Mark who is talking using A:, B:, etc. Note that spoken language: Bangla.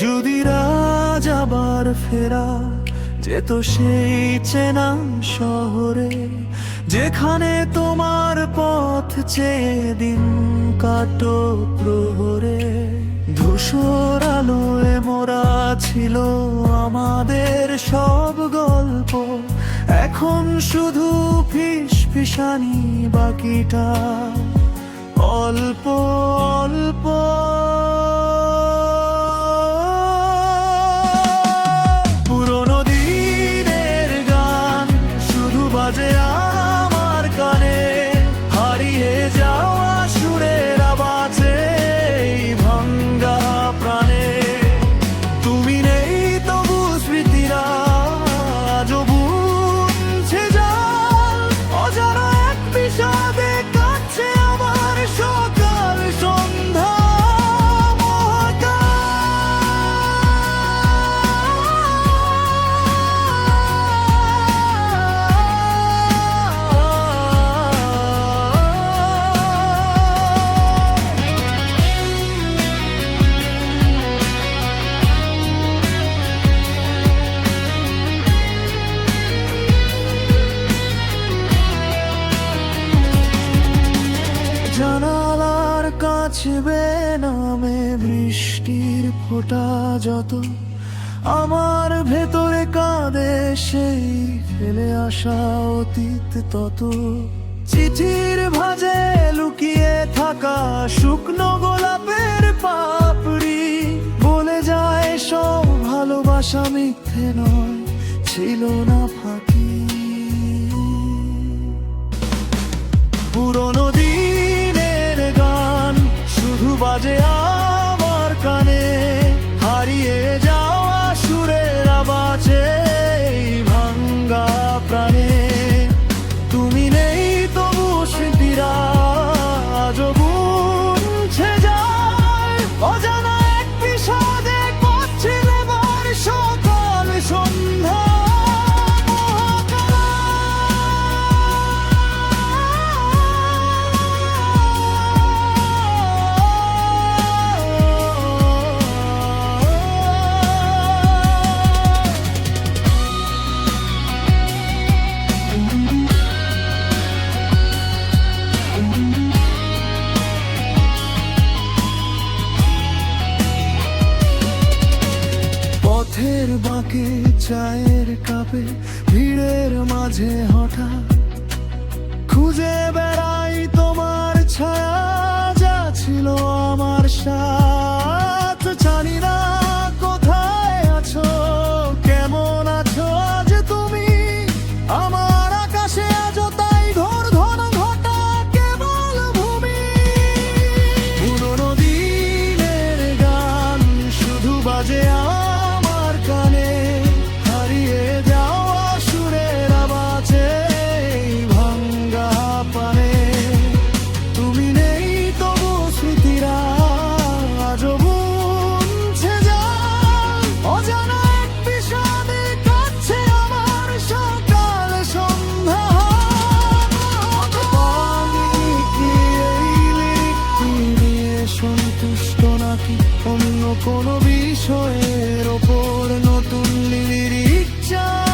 A: যদি রাজ আবার ফেরা, যেত সেই চেনা শহরে, যেখানে তোমার পথ চেয়ে দিন কাটো প্রহরে। ধূসর আলোয় মোরা ছিল আমাদের সব গল্প, এখন শুধু ফিস ফিসানি বাকিটা। অল্প অল্প নামে বৃষ্টির ফোঁটা যত, আমার ভেতরে কাঁদে সেই ফেলে আসা অতীত তত। চিঠির ভাজে লুকিয়ে থাকা শুকনো গোলাপের পাপড়ি বলে যায় সব ভালোবাসা মিথ্যে নয়, ছিল না ফাঁকি। Adriana. পথের বাঁকে চায়ের কাপে ভিড়ের মাঝে হঠাৎ খুঁজে বেড়াই নাকি অন্য কোনো বিষয়ের ওপর নতুন লিরিক চাই